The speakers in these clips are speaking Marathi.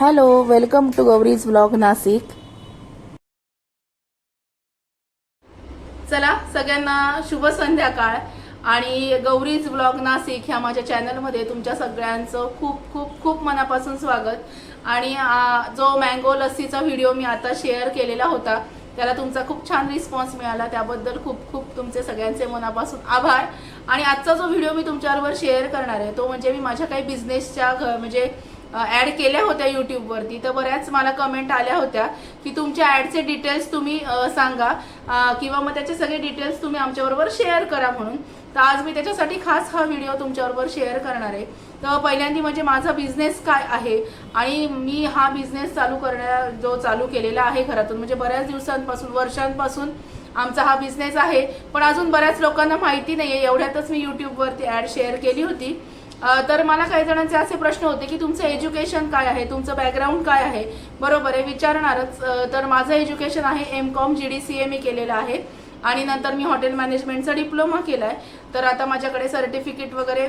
Hello welcome to Gauri's blog Nashik चला सगळ्यांना शुभ संध्याकाळ. आणि गौरीज ब्लॉग नाशिक ह्या माझ्या चॅनलमध्ये तुमच्या सगळ्यांचं खूप खूप खूप मनापासून स्वागत. आणि जो मँगो लस्सीचा व्हिडिओ मी आता शेअर केलेला होता त्याला तुमचा खूप छान रिस्पॉन्स मिळाला. त्याबद्दल खूप खूप तुमचे सगळ्यांचे मनापासून आभार. आणि आजचा जो व्हिडिओ मी तुमच्याबरोबर शेअर करणार आहे तो म्हणजे मी माझ्या काही बिझनेसच्या म्हणजे ऍड केल्या होत्या युट्यूबवरती तर बऱ्याच मला कमेंट आल्या होत्या की तुमच्या ऍडचे डिटेल्स तुम्ही सांगा. किंवा मग त्याचे सगळे डिटेल्स तुम्ही आमच्याबरोबर शेअर करा म्हणून. तर आज मी त्याच्यासाठी खास हा व्हिडिओ तुमच्याबरोबर शेअर करणार आहे. तर पहिल्यांदा म्हणजे माझा बिझनेस काय आहे आणि मी हा बिझनेस चालू करण्या जो चालू केलेला आहे घरातून म्हणजे बऱ्याच दिवसांपासून वर्षांपासून आमचा हा बिझनेस आहे. पण अजून बऱ्याच लोकांना माहिती नाही आहे एवढ्यातच मी युट्यूबवरती ॲड शेअर केली होती. तर मला काही जणांचे असे प्रश्न होते की तुमचं एज्युकेशन काय आहे? तुमचं बॅकग्राऊंड काय आहे? बरोबर आहे विचारणारच. तर माझं एज्युकेशन आहे M Com G D C A मी केलेलं आहे. आणि नंतर मी हॉटेल मॅनेजमेंटचा डिप्लोमा केला आहे तर आता माझ्याकडे सर्टिफिकेट वगैरे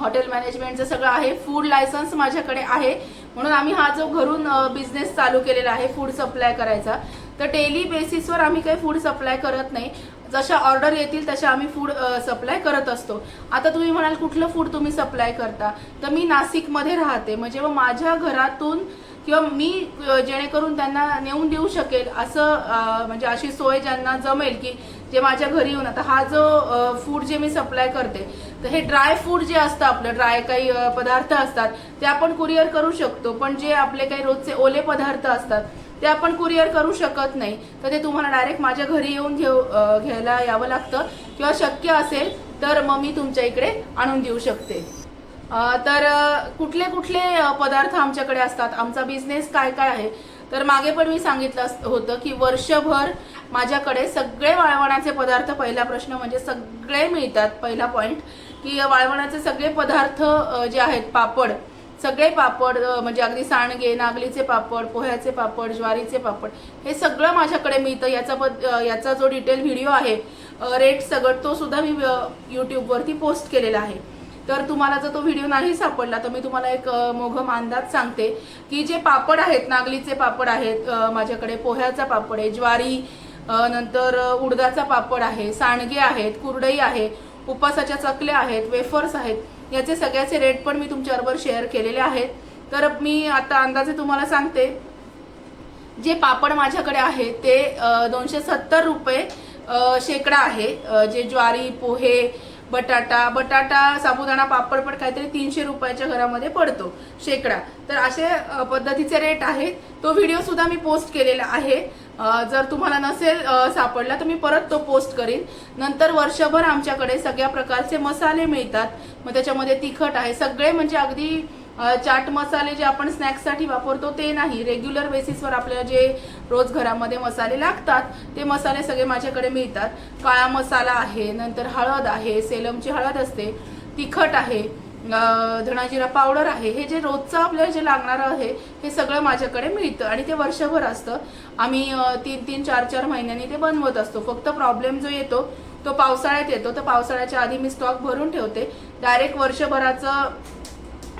हॉटेल मॅनेजमेंटचं सगळं आहे. फूड लायसन्स माझ्याकडे आहे. म्हणून आम्ही हा जो घरून बिझनेस चालू केलेला आहे फूड सप्लाय करायचा. तर डेली बेसिसवर आम्ही काही फूड सप्लाय करत नाही. जशा ऑर्डर येतील तशा आम्ही फूड सप्लाय करत असतो. आता तुम्ही म्हणाल कुठलं फूड तुम्ही सप्लाय करता? तर मी नाशिकमध्ये राहते. म्हणजे मग माझ्या घरातून किंवा मी जेणेकरून त्यांना नेऊन देऊ शकेल असं म्हणजे अशी सोय ज्यांना जमेल की जे माझ्या घरी येऊन आता हा जो फूड जे मी सप्लाय करते तर हे ड्राय फूड जे असतं आपलं ड्राय काही पदार्थ असतात ते आपण कुरिअर करू शकतो. पण जे आपले काही रोजचे ओले पदार्थ असतात ते आपण कुरिअर करू शकत नाही. तर ते तुम्हाला डायरेक्ट माझ्या घरी येऊन घेऊ घ्यायला यावं लागतं. किंवा शक्य असेल तर मग मी तुमच्या इकडे आणून देऊ शकते. तर कुठले कुठले पदार्थ आमच्याकडे असतात? आमचा बिझनेस काय काय आहे? तर मागे पण मी सांगितलं अस- होतं की वर्षभर माझ्याकडे सगळे वाळवणाचे पदार्थ पहिला प्रश्न म्हणजे सगळे मिळतात. पहिला पॉईंट की वाळवणाचे सगळे पदार्थ जे आहेत पापड सगळे पापड म्हणजे अगदी सांडगे नागलीचे पापड पोह्याचे पापड ज्वारीचे पापड हे सगळं माझ्याकडे मिळतं. याचा पद याचा जो डिटेल व्हिडिओ आहे रेट सगळं तो सुद्धा मी यूट्यूबवरती पोस्ट केलेला आहे. तर तुम्हाला जर तो व्हिडिओ नाही सापडला तर मी तुम्हाला एक मोघम अंदाज सांगते की जे पापड आहेत नागलीचे पापड आहेत माझ्याकडे पोह्याचा पापड आहे ज्वारी नंतर उडदाचा पापड आहे सांडगे आहेत कुरडई आहे उपासाच्या चकल्या आहेत वेफर्स आहेत याचे सगळ्याचे रेट पण मी तुमच्याबरोबर शेअर केलेले आहेत. तर मी आता अंदाजे तुम्हाला सांगते जे पापड माझ्याकडे आहे ते दोनशे सत्तर रुपये शेकडा आहे. जे ज्वारी पोहे बटाटा बटाटा साबुदाणा पापड पण काहीतरी तीनशे रुपयाच्या घरामध्ये पडतो शेकडा. तर असे पद्धतीचे रेट आहेत. तो व्हिडिओ सुद्धा मी पोस्ट केलेला आहे. जर तुम्हाला नसेल सापडला तर मी परत तो पोस्ट करीन. नंतर वर्षभर आमच्याकडे सगळ्या प्रकारचे मसाले मिळतात. मग त्याच्यामध्ये तिखट आहे. सगळे म्हणजे अगदी चाट मसाले जे आपण स्नॅक्ससाठी वापरतो ते नाही. रेग्युलर बेसिसवर आपल्याला जे रोज घरामध्ये मसाले लागतात ते मसाले सगळे माझ्याकडे मिळतात. काळा मसाला आहे नंतर हळद आहे सेलमची हळद असते तिखट आहे धणाजिरा पावडर आहे. हे जे रोजचं आपल्याला जे लागणारं आहे हे सगळं माझ्याकडे मिळतं आणि ते वर्षभर असतं. आम्ही तीन तीन चार चार महिन्यांनी ते बनवत असतो. फक्त प्रॉब्लेम जो येतो तो पावसाळ्यात येतो. तर पावसाळ्याच्या आधी मी स्टॉक भरून ठेवते. डायरेक्ट वर्षभराचं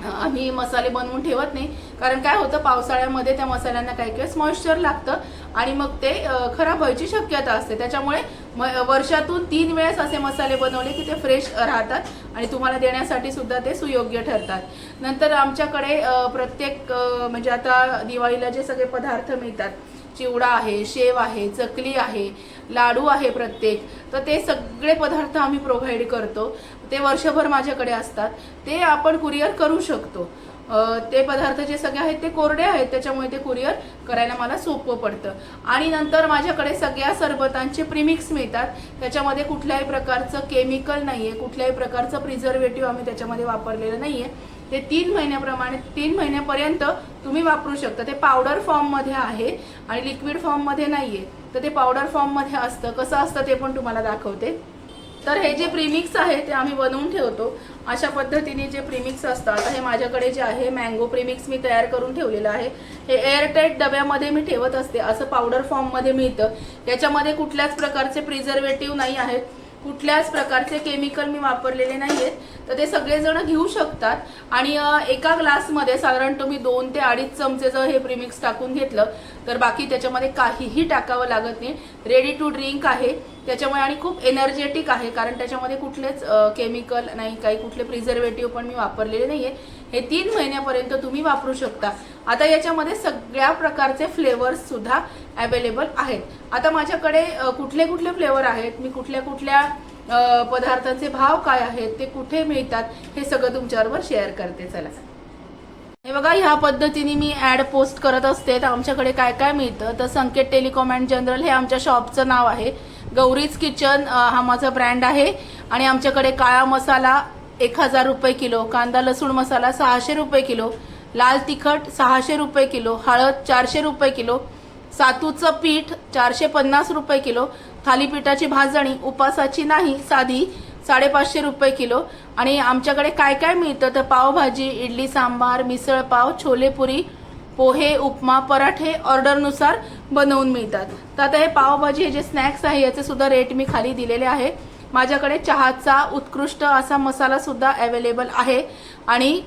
आम्ही मसाले बनवून ठेवत नाही. कारण काय होतं पावसाळ्यामध्ये त्या मसाल्यांना काही वेळेस मॉइश्चर लागतं आणि मग ते खराब व्हायची शक्यता असते. त्याच्यामुळे म- वर्षातून तीन वेळेस असे मसाले बनवले की ते फ्रेश राहतात आणि तुम्हाला देण्यासाठी सुद्धा ते सुयोग्य ठरतात. नंतर आमच्याकडे प्रत्येक म्हणजे आता दिवाळीला जे सगळे पदार्थ मिळतात चिवडा आहे शेव आहे चकली आहे लाडू आहे प्रत्येक तर ते सगळे पदार्थ आम्ही प्रोव्हाइड करतो. ते वर्षभर माझ्याकडे असतात. ते आपण कुरिअर करू शकतो. ते पदार्थ जे सगळे आहेत ते कोरडे आहेत त्याच्यामुळे ते कुरिअर करायला मला सोपं पडतं. आणि नंतर माझ्याकडे सगळ्या सरबतांचे प्रिमिक्स मिळतात. त्याच्यामध्ये कुठल्याही प्रकारचं केमिकल नाही आहे कुठल्याही प्रकारचं प्रिझर्वेटिव्ह आम्ही त्याच्यामध्ये वापरलेलं नाही आहे ते तीन महिन्याप्रमाणे तीन महिन्यापर्यंत तुम्ही वापरू शकता. ते पावडर फॉर्ममध्ये आहे आणि लिक्विड फॉर्ममध्ये आहे तर ते पावडर फॉर्ममध्ये असतं. कसं असतं ते पण तुम्हाला दाखवते. तर हे जे प्रीमिक्स आहे ते आम्ही बनवून ठेवतो. अशा पद्धतीने जे प्रीमिक्स असतात आता हे माझ्याकडे जे आहे मँगो प्रीमिक्स मी तयार करून ठेवलेलं आहे. हे एअरटाईट डब्यामध्ये मी ठेवत असते. असं पावडर फॉर्ममध्ये मिळतं. याच्यामध्ये कुठल्याच प्रकारचे प्रिझर्वेटिव्ह नाही आहेत. कुठल्याच प्रकारचे केमिकल मी वापरलेले नाही आहेत तर ते सगळेजण घेऊ शकतात. आणि एका ग्लासमध्ये साधारण तुम्ही दोन ते अडीच चमचे जर हे प्रिमिक्स टाकून घेतलं तर बाकी त्याच्यामध्ये काहीही टाकावं लागत नाही. रेडी टू ड्रिंक आहे. त्याच्यामुळे आणि खूप एनर्जेटिक आहे. कारण त्याच्यामध्ये कुठलेच केमिकल नाही काही कुठले प्रिझर्वेटिव्ह पण मी वापरलेले नाहीये. हे तीन महिन्यापर्यंत तुम्ही वापरू शकता. आता याच्यामध्ये सगळ्या प्रकारचे फ्लेवर्स सुद्धा अवेलेबल आहेत. आता माझ्याकडे कुठले कुठले फ्लेवर आहेत? मी कुठल्या कुठल्या पदार्थांचे भाव काय आहेत ते कुठे मिळतात हे सगळं तुमच्याबरोबर शेअर करते चला. हे बघा ह्या पद्धतीने मी ऍड पोस्ट करत असते तर आमच्याकडे काय काय मिळतं? तर संकेत टेलिकॉम अँड जनरल हे आमच्या शॉपचं नाव आहे. गौरीज किचन हा माझा ब्रँड आहे. आणि आमच्याकडे काळा मसाला एक हजार रुपये किलो कांदा लसूण मसाला सहाशे रुपये किलो लाल तिखट सहाशे रुपये किलो हळद चारशे रुपये किलो सातूचं पीठ चारशे पन्नास रुपये किलो थालीपीठाची भाजणी उपासाची नाही साधी साडेपाचशे रुपये किलो. आणि आमच्याकडे काय काय मिळतं तर पावभाजी इडली सांबार मिसळ पाव छोलेपुरी पोहे उपमा पराठे ऑर्डरनुसार बनवून मिळतात. तर आता हे पावभाजी हे जे स्नॅक्स आहे याचे सुद्धा रेट मी खाली दिलेले आहे. माझ्याकडे चहाचा उत्कृष्ट असा मसाला सुद्धा अवेलेबल आहे. आणि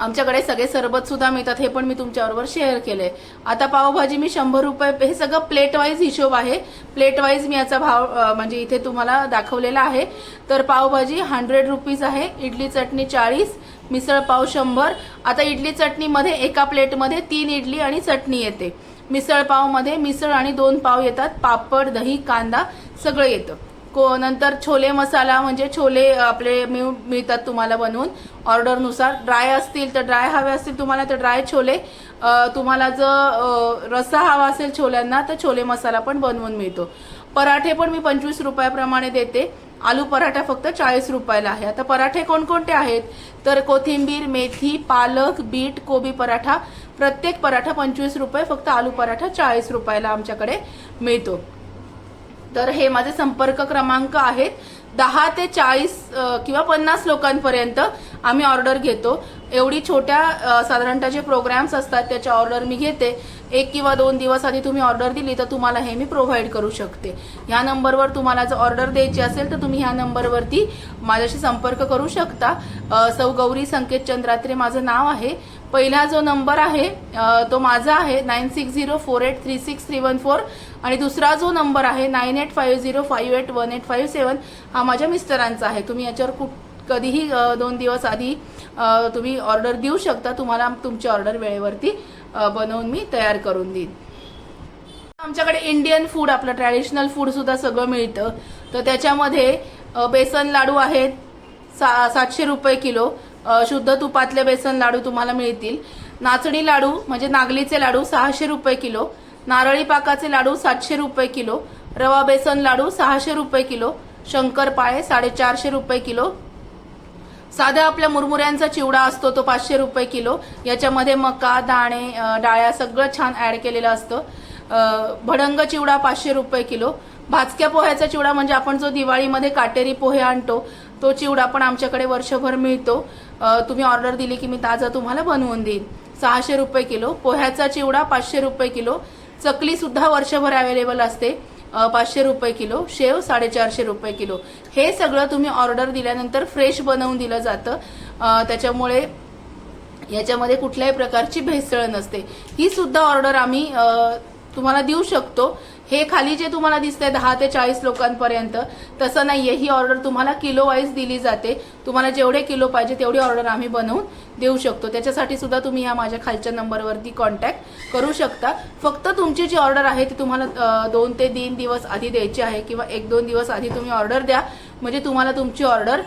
आमच्याकडे सगळे सरबत सुद्धा मिळतात हे पण मी तुमच्याबरोबर शेअर केले आता पावभाजी मी शंभर रुपये हे सगळं प्लेट वाईज हिशोब आहे. प्लेट वाईज मी याचा भाव म्हणजे इथे तुम्हाला दाखवलेला आहे. तर पावभाजी हंड्रेड रुपीज आहे इडली चटणी चाळीस मिसळ पाव शंभर. आता इडली चटणीमध्ये एका प्लेटमध्ये तीन इडली आणि चटणी येते. मिसळ पावमध्ये मिसळ आणि दोन पाव येतात पापड दही कांदा सगळं येतं. को नंतर छोले मसाला म्हणजे छोले आपले मिळ- मिळतात तुम्हाला बनवून. ऑर्डरनुसार ड्राय असतील तर ड्राय हवे असतील तुम्हाला तर ड्राय छोले. तुम्हाला जर रस्सा हवा असेल छोल्यांना तर छोले मसाला पण बनवून मिळतो. पराठे पण मी पंचवीस रुपयाप्रमाणे देते. आलू पराठा फक्त चाळीस रुपयाला आहे. आता पराठे कोणकोणते आहेत? तर कोथिंबीर मेथी पालक बीट कोबी पराठा. प्रत्येक पराठा पंचवीस रुपये फक्त आलू पराठा चाळीस रुपयाला आमच्याकडे मिळतो. तर हे माझे संपर्क क्रमांक आहेत. दहा ते चाळीस किंवा पन्नास लोकांपर्यंत आम्ही ऑर्डर घेतो. एवढी छोट्या साधारणतः जे प्रोग्राम्स असतात त्याच्या ऑर्डर मी घेते. एक किंवा दोन दिवस आधी तुम्ही ऑर्डर दिली तर तुम्हाला हे मी प्रोव्हाइड करू शकते. ह्या नंबरवर तुम्हाला जर ऑर्डर द्यायची असेल तर तुम्ही ह्या नंबरवरती माझ्याशी संपर्क करू शकता. सौ गौरी संकेत चंद्रात्रे माझं नाव आहे. पहिला जो नंबर आहे तो माझा आहे nine six zero four eight three six three one four आणि दुसरा जो नंबर आहे nine eight five zero five eight one eight five seven हा माझ्या मिस्टरांचा आहे. तुम्ही याच्यावर कुठ कधीही दोन दिवस आधी तुम्ही ऑर्डर देऊ शकता. तुम्हाला तुमची ऑर्डर वेळेवरती बनवून मी तयार करून देईन. आमच्याकडे इंडियन फूड आपलं ट्रॅडिशनल फूड सुद्धा सगळं मिळतं. तर त्याच्यामध्ये बेसन लाडू आहेत सा सातशे रुपये किलो. शुद्ध तुपातले बेसन लाडू तुम्हाला मिळतील. नाचणी लाडू म्हणजे नागलीचे लाडू सहाशे रुपये किलो. नारळी पाकाचे लाडू सातशे रुपये किलो. रवा बेसन लाडू सहाशे रुपये किलो. शंकरपाळे साडेचारशे रुपये किलो. साध्या आपल्या मुरमुऱ्यांचा चिवडा असतो तो पाचशे रुपये किलो. याच्यामध्ये मका दाणे डाळ्या सगळं छान ऍड केलेलं असतं. भडंग चिवडा पाचशे रुपये किलो. भाजक्या पोह्याचा चिवडा म्हणजे आपण जो दिवाळीमध्ये काटेरी पोहे आणतो तो चिवडा पण आमच्याकडे वर्षभर मिळतो. तुम्ही ऑर्डर दिली की मी ताजा तुम्हाला बनवून देईन. सहाशे रुपये किलो. पोह्याचा चिवडा पाचशे रुपये किलो. चकली सुद्धा वर्षभर अवेलेबल असते. पाचशे रुपये किलो शेव साडेचारशे रुपये किलो. हे सगळं तुम्ही ऑर्डर दिल्यानंतर फ्रेश बनवून दिलं जातं. त्याच्यामुळे याच्यामध्ये कुठल्याही प्रकारची भेसळ नसते. ही सुद्धा ऑर्डर आम्ही तुम्हाला देऊ शकतो. हे खाली जे तुम्हाला दिसतंय दहा ते चाळीस लोकांपर्यंत तसं नाहीये. ही ऑर्डर तुम्हाला किलो वाईज दिली जाते. तुम्हाला जेवढे किलो पाहिजे तेवढी ऑर्डर आम्ही बनवून देऊ शकतो. त्याच्यासाठी सुद्धा तुम्ही ह्या माझ्या खालच्या नंबरवरती कॉन्टॅक्ट करू शकता. फक्त तुमची जी ऑर्डर आहे ती तुम्हाला दोन ते तीन दिवस आधी द्यायची आहे किंवा एक दोन दिवस आधी तुम्ही ऑर्डर द्या. म्हणजे तुम्हाला तुमची ऑर्डर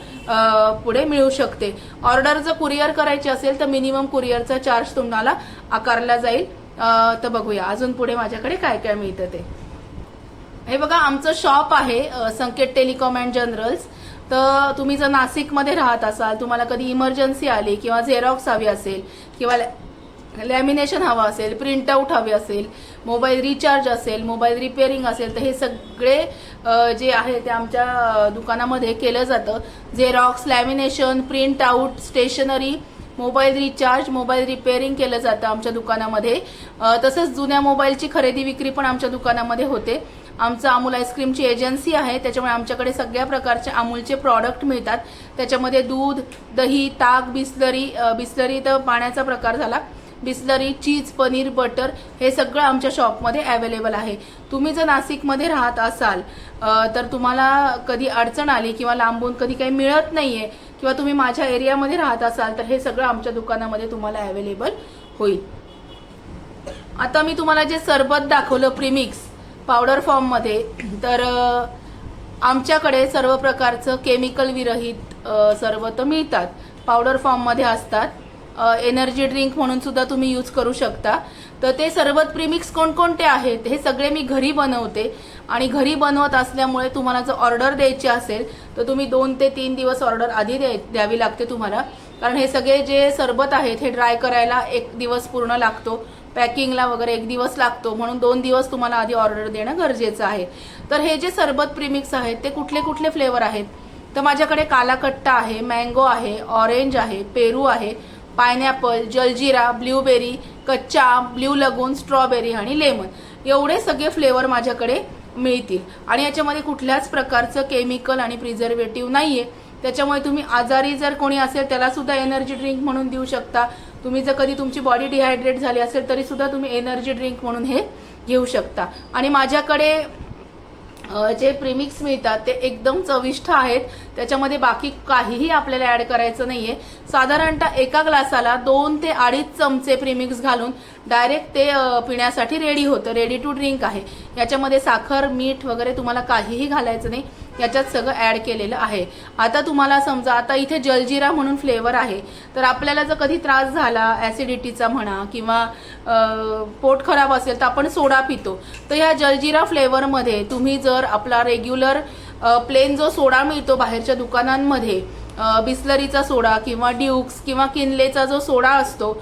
पुढे मिळू शकते. ऑर्डर जर कुरिअर करायची असेल तर मिनिमम कुरिअरचा चार्ज तुम्हाला आकारला जाईल. तर बघूया. अजून पुढे माझ्याकडे काय काय मिळतं ते. हे बघा आमचं शॉप आहे संकेत टेलिकॉम अँड जनरल्स तर तुम्ही जर नाशिकमध्ये राहत असाल तुम्हाला कधी इमर्जन्सी आली किंवा झेरॉक्स हवी असेल किंवा लॅ- लॅमिनेशन हवं असेल प्रिंटआउट हवी असेल मोबाईल रिचार्ज असेल मोबाईल रिपेअरिंग असेल तर हे सगळे जे आहे ते आमच्या दुकानामध्ये केलं जातं. Xerox lamination printout stationery mobile recharge mobile repairing केलं जातं आमच्या दुकानामध्ये. तसंच जुन्या मोबाईलची खरेदी विक्री पण आमच्या दुकानामध्ये होते. आमचं अमूल आईस्क्रीमची एजन्सी आहे त्याच्यामुळे आमच्याकडे सगळ्या प्रकारचे अमूलचे प्रॉडक्ट मिळतात. त्याच्यामध्ये दूध दही ताक बिस्लरी बिस्लरी तर पाण्याचा प्रकार झाला. बिस्लरी चीज पनीर बटर हे सगळं आमच्या शॉपमध्ये अवेलेबल आहे. तुम्ही जर नाशिकमध्ये राहत असाल तर तुम्हाला कधी अडचण आली किंवा लांबून कधी काही मिळत नाही आहे किंवा तुम्ही माझ्या एरियामध्ये राहत असाल तर हे सगळं आमच्या दुकानामध्ये तुम्हाला अवेलेबल होईल. आता मी तुम्हाला जे सरबत दाखवलं प्रीमिक्स पावडर फॉर्ममध्ये तर आमच्याकडे सर्व प्रकारचं केमिकल विरहित सर्व तर मिळतात. पावडर फॉर्ममध्ये असतात. एनर्जी ड्रिंक म्हणून सुद्धा तुम्ही यूज करू शकता. तर ते सरबत प्रीमिक्स कोणकोणते आहेत हे सगळे मी घरी बनवते. आणि घरी बनवत असल्यामुळे तुम्हाला जर ऑर्डर द्यायची असेल तर तुम्ही दोन ते तीन दिवस ऑर्डर आधी द्यावी लागते तुम्हाला. कारण हे सगळे जे सरबत आहेत हे ड्राय करायला एक दिवस पूर्ण लागतो. पॅकिंगला वगैरे एक दिवस लागतो म्हणून दोन दिवस तुम्हाला आधी ऑर्डर देणं गरजेचं आहे. तर हे जे सरबत प्रीमिक्स आहेत ते कुठले कुठले फ्लेवर आहेत? तर माझ्याकडे कालाकट्टा आहे मँगो आहे ऑरेंज आहे पेरू आहे पायनॅपल जलजिरा ब्ल्यूबेरी कच्चा ब्ल्यू लगून स्ट्रॉबेरी आणि लेमन एवढे सगळे फ्लेवर माझ्याकडे मिळतील. आणि याच्यामध्ये कुठल्याच प्रकारचं केमिकल आणि प्रिझर्वेटिव्ह नाहीये. त्याच्यामुळे तुम्ही आजारी जर कोणी असेल त्यालासुद्धा एनर्जी ड्रिंक म्हणून देऊ शकता. तुम्ही जर कधी तुमची बॉडी डिहायड्रेट झाली असेल तरीसुद्धा तुम्ही एनर्जी ड्रिंक म्हणून हे घेऊ शकता. आणि माझ्याकडे जे प्रीमिक्स मिळतात ते एकदम चविष्ट आहेत. त्याच्यामध्ये बाकी काहीही आपल्याला ॲड करायचं नाही आहे साधारणतः एका ग्लासाला दोन ते अडीच चमचे प्रीमिक्स घालून डायरेक्ट ते पिण्यासाठी रेडी होतं. रेडी टू ड्रिंक आहे. याच्यामध्ये साखर मीठ वगैरे तुम्हाला काहीही घालायचं नाही. याच्यात सगळं ऍड केलेलं आहे. आता तुम्हाला समजा आता इथे जलजिरा म्हणून फ्लेवर आहे. तर आपल्याला जर कधी त्रास झाला ऍसिडिटीचा म्हणा किंवा पोट खराब असेल तर आपण सोडा पितो. तर या जलजिरा फ्लेवरमध्ये तुम्ही जर आपला रेग्युलर प्लेन जो सोडा मिळतो बाहेरच्या दुकानांमध्ये बिस्लरीचा सोडा किंवा ड्यूक्स किंवा किनलेचा जो सोडा असतो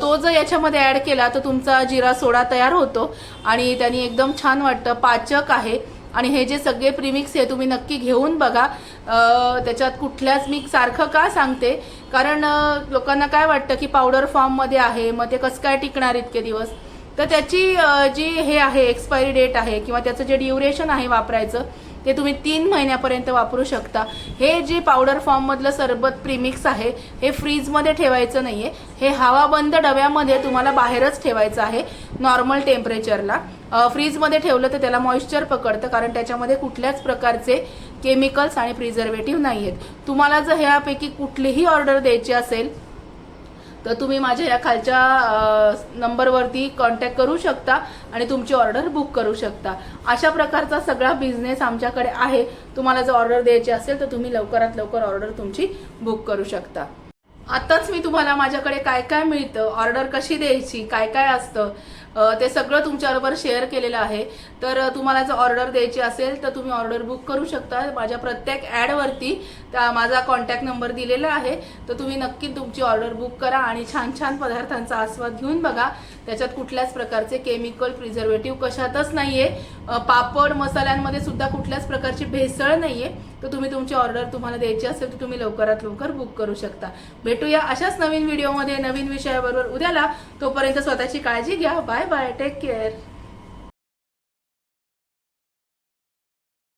तो जर याच्यामध्ये ॲड केला तर तुमचा जिरा सोडा तयार होतो. आणि त्यांनी एकदम छान वाटतं. पाचक आहे. आणि हे जे सगळे प्रिमिक्स आहे तुम्ही नक्की घेऊन बघा. त्याच्यात कुठल्याच मी सारखं का सांगते? कारण लोकांना काय वाटतं की पावडर फॉर्ममध्ये आहे मग ते कसं काय टिकणार इतके दिवस? तर त्याची जी हे आहे एक्सपायरी डेट आहे किंवा त्याचं जे ड्युरेशन आहे वापरायचं ते तुम्ही तीन महिन्यापर्यंत वापरू शकता. हे जे पावडर फॉर्ममधलं सरबत प्रीमिक्स आहे हे फ्रीजमध्ये ठेवायचं नाही आहे हे हवाबंद डब्यामध्ये तुम्हाला बाहेरच ठेवायचं आहे नॉर्मल टेम्परेचरला फ्रीजमध्ये ठेवलं तर त्याला मॉइश्चर पकडतं कारण त्याच्यामध्ये कुठल्याच प्रकारचे केमिकल्स आणि प्रिझर्वेटिव्ह नाही आहेत तुम्हाला जर ह्यापैकी कुठलीही ऑर्डर द्यायची असेल तर तुम्ही माझ्या या खालच्या नंबरवरती कॉन्टॅक्ट करू शकता आणि तुमची ऑर्डर बुक करू शकता. अशा प्रकारचा सगळा बिझनेस आमच्याकडे आहे. तुम्हाला जर ऑर्डर द्यायची असेल तर तुम्ही लवकरात लवकर ऑर्डर तुमची बुक करू शकता. आत्ताच मी तुम्हाला माझ्याकडे काय काय मिळतं ऑर्डर कशी द्यायची काय काय असतं ते सगळं तुमच्याबरोबर शेअर केलेलं आहे. तर तुम्हाला जर ऑर्डर द्यायची असेल तर तुम्ही ऑर्डर बुक करू शकता. माझ्या प्रत्येक ॲडवरती त्या माझा कॉन्टॅक्ट नंबर दिलेला आहे. तर तुम्ही नक्की तुमची ऑर्डर बुक करा आणि छान छान पदार्थांचा आस्वाद घेऊन बघा. त्याच्यात कुठल्याच प्रकारचे केमिकल प्रिझर्वेटिव्ह कशातच नाही आहे पापड मसाल्यांमध्ये सुद्धा कुठल्याच प्रकारची भेसळ नाही आहे तर तुम्ही तुमची ऑर्डर तुम्हाला द्यायची असेल तर तुम्ही लवकरात लवकर बुक करू शकता. भेटूया अशाच नवीन व्हिडिओमध्ये नवीन विषयाबरोबर उद्याला. तोपर्यंत स्वतःची काळजी घ्या. Bye bye take care.